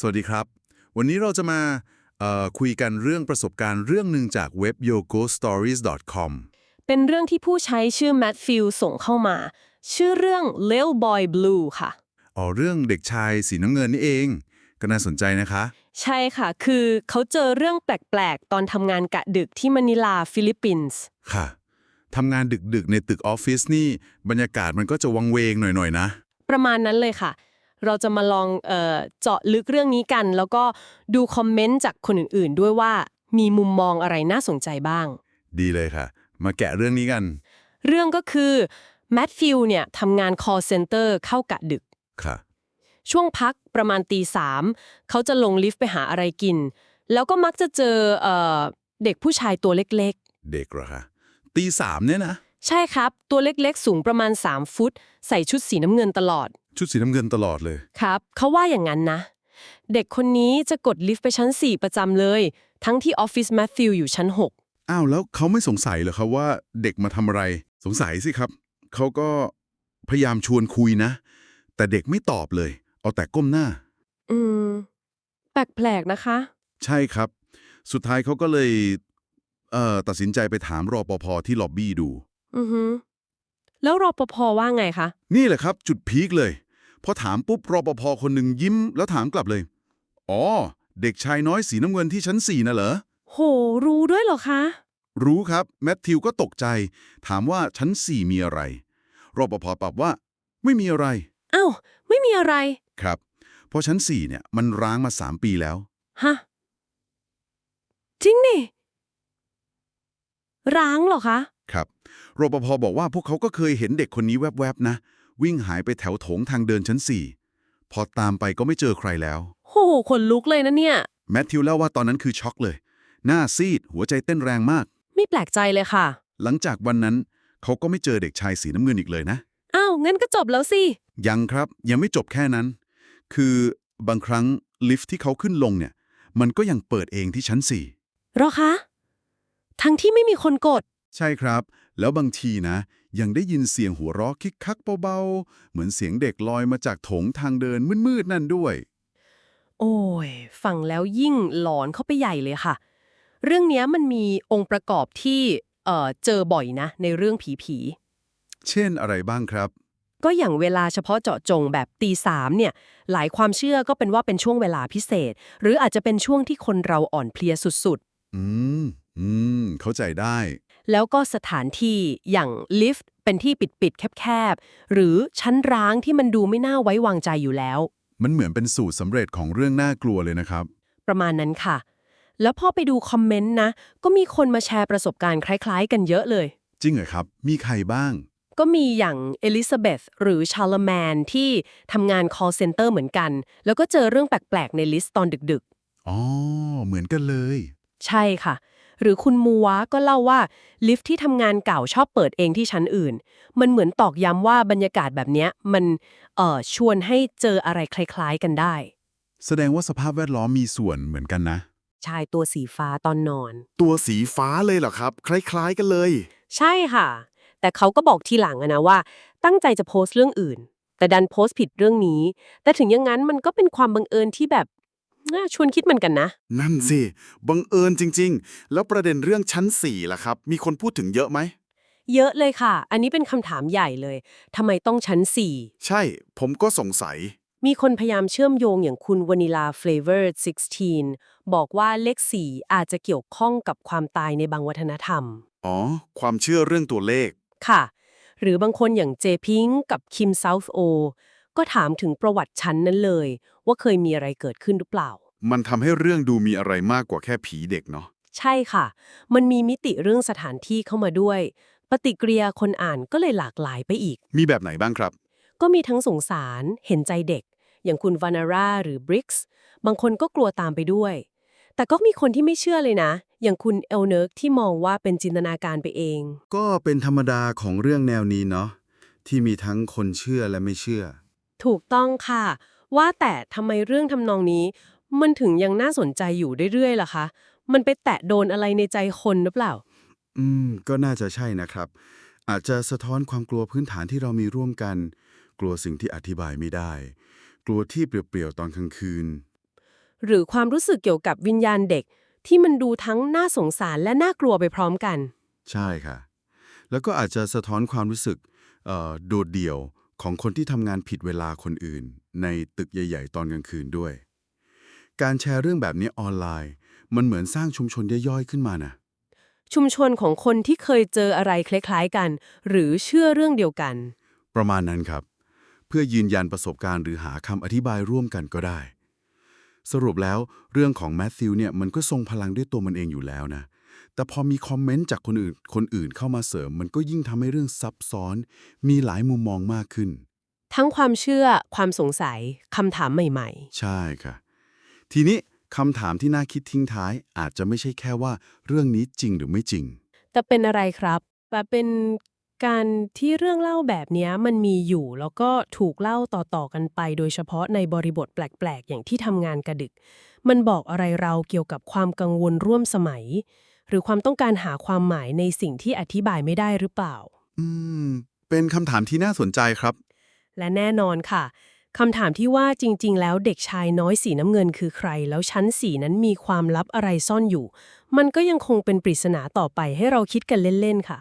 สวัสดีครับ วันนี้เราจะมาเอ่อคุยกันเรื่องประสบการณ์เรื่องหนึ่งจากเว็บ yogostories.com เป็นเรื่องที่ผู้ใช้ชื่อแมทฟิลส่งเข้ามา ชื่อเรื่อง Little Boy Blue ค่ะ อ๋อ เรื่องเด็กชายสีน้ำเงินนี่เอง ก็น่าสนใจนะคะ ใช่ค่ะ คือเขาเจอเรื่องแปลก ๆ ตอนทำงานกะดึกที่มะนิลาฟิลิปปินส์ ค่ะทำงานดึก ๆ ในตึกออฟฟิศนี่ บรรยากาศมันก็จะวังเวงหน่อย ๆ นะ ประมาณนั้นเลยค่ะ เราจะมาลองเออเจาะลึกเรื่องนี้กัน แล้วก็ดูคอมเมนต์จากคนอื่นๆ ด้วยว่ามีมุมมองอะไรน่าสนใจบ้าง ดีเลยค่ะ มาแกะเรื่องนี้กัน เรื่องก็คือแมทฟิลเนี่ยทำงาน call center เข้ากะดึก ค่ะ ช่วงพักประมาณตีสามเขาจะลงลิฟต์ไปหาอะไรกิน แล้วก็มักจะเจอเอ่อเด็กผู้ชายตัวเล็กเด็กเหรอคะตีสามเนี่ยนะ ๆ ใช่ครับ ตัวเล็กๆ สูงประมาณ 3 ฟุต ใส่ชุดสีน้ำเงินตลอด ชุดสีน้ำเงินตลอดเลย ครับ เขาว่าอย่างนั้นนะ เด็กคนนี้จะกดลิฟต์ไปชั้น 4 ประจำเลย ทั้งที่ออฟฟิศแมทธิวอยู่ชั้น อ้าวแล้วเขาไม่สงสัยเหรอครับว่าเด็กมาทำอะไร สงสัยสิครับ เขาก็พยายามชวนคุยนะ แต่เด็กไม่ตอบเลย เอาแต่ก้มหน้า 6 อืม แปลกๆนะคะ ใช่ครับ สุดท้ายเขาก็เลยเอ่อตัดสินใจไปถามรอปภที่ล็อบบี้ดู อือฮึแล้วรปภว่าไงคะ นี่แหละครับ จุดพีคเลย พอถามปุ๊บรอปภคนหนึ่งยิ้มแล้วถามกลับเลย อ๋อ เด็กชายน้อยสีน้ำเงินที่ชั้นสี่น่ะเหรอ โห รู้ด้วยเหรอคะ รู้ครับ แมทธิวก็ตกใจ ถามว่าชั้นสี่มีอะไร รปภตอบว่า ไม่มีอะไร อ้าว ไม่มีอะไร ครับ เพราะชั้นสี่เนี่ยมันร้างมาสามปีแล้ว ฮะ จริงนี่ ร้างเหรอคะ ครับ รปภบอกว่าพวกเขาก็เคยเห็นเด็กคนนี้แวบๆนะ วิ่งหายไปแถวโถงทางเดินชั้นสี่พอตามไปก็ไม่เจอใครแล้วโหขนลุกเลยนะเนี่ย แมทธิวเล่าว่าตอนนั้นคือช็อกเลย หน้าซีด หัวใจเต้นแรงมาก ไม่แปลกใจเลยค่ะ หลังจากวันนั้น เขาก็ไม่เจอเด็กชายสีน้ำเงินอีกเลยนะ อ้าวงั้นก็จบแล้วสิ ยังครับ ยังไม่จบแค่นั้น คือบางครั้งลิฟท์ที่เขาขึ้นลงเนี่ย มันก็ยังเปิดเองที่ชั้นสี่เหรอคะ ทั้งที่ไม่มีคนกด ใช่ครับ แล้วบางทีนะ ยังได้ยินเสียงหัวเราะคิกคักเบาๆ เหมือนเสียงเด็กลอยมาจากโถงทางเดินมืดๆนั่นด้วย โอ้ย ฟังแล้วยิ่งหลอนเข้าไปใหญ่เลยค่ะ เรื่องเนี้ยมันมีองค์ประกอบที่เอ่อเจอบ่อยนะ ในเรื่องผีผีเช่นอะไรบ้างครับๆก็อย่างเวลาเฉพาะเจาะจงแบบตีสามเนี่ย หลายความเชื่อก็เป็นว่าเป็นช่วงเวลาพิเศษ หรืออาจจะเป็นช่วงที่คนเราอ่อนเพลียสุดอืม อืม เข้าใจได้ๆ แล้วก็สถานที่อย่างลิฟต์เป็นที่ปิดๆแคบๆ หรือชั้นร้างที่มันดูไม่น่าไว้วางใจอยู่แล้ว มันเหมือนเป็นสูตรสำเร็จของเรื่องน่ากลัวเลยนะครับ ประมาณนั้นค่ะ แล้วพอไปดูคอมเมนต์นะ ก็มีคนมาแชร์ประสบการณ์คล้าย ๆ กันเยอะเลย จริงเหรอครับ มีใครบ้าง ก็มีอย่างเอลิซาเบธหรือชาร์ลแมนที่ทำงาน call center เหมือนกัน แล้วก็เจอเรื่องแปลกๆในลิสต์ตอนดึกอ๋อ เหมือนกันเลยๆใช่ค่ะ หรือคุณมูวะก็เล่าว่า ลิฟต์ที่ทำงานเก่าชอบเปิดเองที่ชั้นอื่น มันเหมือนตอกย้ำว่าบรรยากาศแบบเนี้ยมันเอ่อชวนให้เจออะไรคล้าย ๆกันได้ แสดงว่าสภาพแวดล้อมมีส่วนเหมือนกันนะ ชายตัวสีฟ้าตอนนอน ตัวสีฟ้าเลยเหรอครับ คล้ายๆกันเลย ใช่ค่ะ แต่เขาก็บอกทีหลังอะนะว่า ตั้งใจจะโพสต์เรื่องอื่น แต่ดันโพสต์ผิดเรื่องนี้ แต่ถึงอย่างนั้นมันก็เป็นความบังเอิญที่แบบ น่าชวนคิดเหมือนกันนะ นั่นสิ บังเอิญจริง ๆ แล้วประเด็นเรื่องชั้นสี่ล่ะครับ มีคนพูดถึงเยอะไหม เยอะเลยค่ะ อันนี้เป็นคำถามใหญ่เลยทำไมต้องชั้นใช่ ผมก็สงสัย4มีคนพยายามเชื่อมโยงอย่างคุณวานิลาเฟลเวอร์16 บอกว่าเลข 4 อาจจะเกี่ยวข้องกับความตายในบางวัฒนธรรม อ๋อ ความเชื่อเรื่องตัวเลข ค่ะ หรือบางคนอย่างเจพิงกับคิมเซาท์โอ ก็ถามถึงประวัติชั้นนั้นเลย ว่าเคยมีอะไรเกิดขึ้นหรือเปล่า มันทำให้เรื่องดูมีอะไรมากกว่าแค่ผีเด็กเนาะ ใช่ค่ะ มันมีมิติเรื่องสถานที่เข้ามาด้วย ปฏิกิริยาคนอ่านก็เลยหลากหลายไปอีก มีแบบไหนบ้างครับ ก็มีทั้งสงสาร เห็นใจเด็ก อย่างคุณวานาร่าหรือบริกส์ บางคนก็กลัวตามไปด้วย แต่ก็มีคนที่ไม่เชื่อเลยนะ อย่างคุณเอลเนิร์กที่มองว่าเป็นจินตนาการไปเอง ก็เป็นธรรมดาของเรื่องแนวนี้เนาะที่มีทั้งคนเชื่อและไม่เชื่อ ถูกต้องค่ะ ว่าแต่ทำไมเรื่องทำนองนี้ มันถึงยังน่าสนใจอยู่เรื่อยๆล่ะคะ มันไปแตะโดนอะไรในใจคนหรือเปล่า อืม ก็น่าจะใช่นะครับ อาจจะสะท้อนความกลัวพื้นฐานที่เรามีร่วมกัน กลัวสิ่งที่อธิบายไม่ได้ กลัวที่เปลี่ยวๆตอนกลางคืน หรือความรู้สึกเกี่ยวกับวิญญาณเด็ก ที่มันดูทั้งน่าสงสารและน่ากลัวไปพร้อมกัน ใช่ค่ะ แล้วก็อาจจะสะท้อนความรู้สึกเอ่อโดดเดี่ยว ของคนที่ทำงานผิดเวลาคนอื่น ในตึกใหญ่ ๆ ตอนกลางคืนด้วย การแชร์เรื่องแบบนี้ออนไลน์ มันเหมือนสร้างชุมชนย่อยๆขึ้นมานะชุมชนของคนที่เคยเจออะไรคล้ายๆกัน หรือเชื่อเรื่องเดียวกัน ประมาณนั้นครับ เพื่อยืนยันประสบการณ์หรือหาคำอธิบายร่วมกันก็ได้ สรุปแล้วเรื่องของแมทธิวเนี่ยมันก็ทรงพลังด้วยตัวมันเองอยู่แล้วนะ แต่พอมีคอมเมนต์จากคนอื่นคนอื่นเข้ามาเสริม มันก็ยิ่งทำให้เรื่องซับซ้อน มีหลายมุมมองมากขึ้น ทั้งความเชื่อความสงสัยคำถามใหม่ใช่ค่ะ ทีนี้คำถามที่น่าคิดทิ้งท้ายอาจจะไม่ใช่แค่ว่าเรื่องนี้จริงหรือไม่จริงๆแต่เป็นอะไรครับแบบเป็นการที่เรื่องเล่าแบบเนี้ยมันมีอยู่แล้วก็ถูกเล่าต่อๆกันไป โดยเฉพาะในบริบทแปลกๆ อย่างที่ทำงานกระดึก มันบอกอะไรเราเกี่ยวกับความกังวลร่วมสมัย หรือความต้องการหาความหมายในสิ่งที่อธิบายไม่ได้หรือเปล่า อืม เป็นคำถามที่น่าสนใจครับ และแน่นอนค่ะคำถามที่ว่าจริง ๆ แล้วเด็กชายน้อยสีน้ำเงินคือใคร แล้วชั้นสีนั้นมีความลับอะไรซ่อนอยู่ มันก็ยังคงเป็นปริศนาต่อไปให้เราคิดกันเล่น ๆ ค่ะ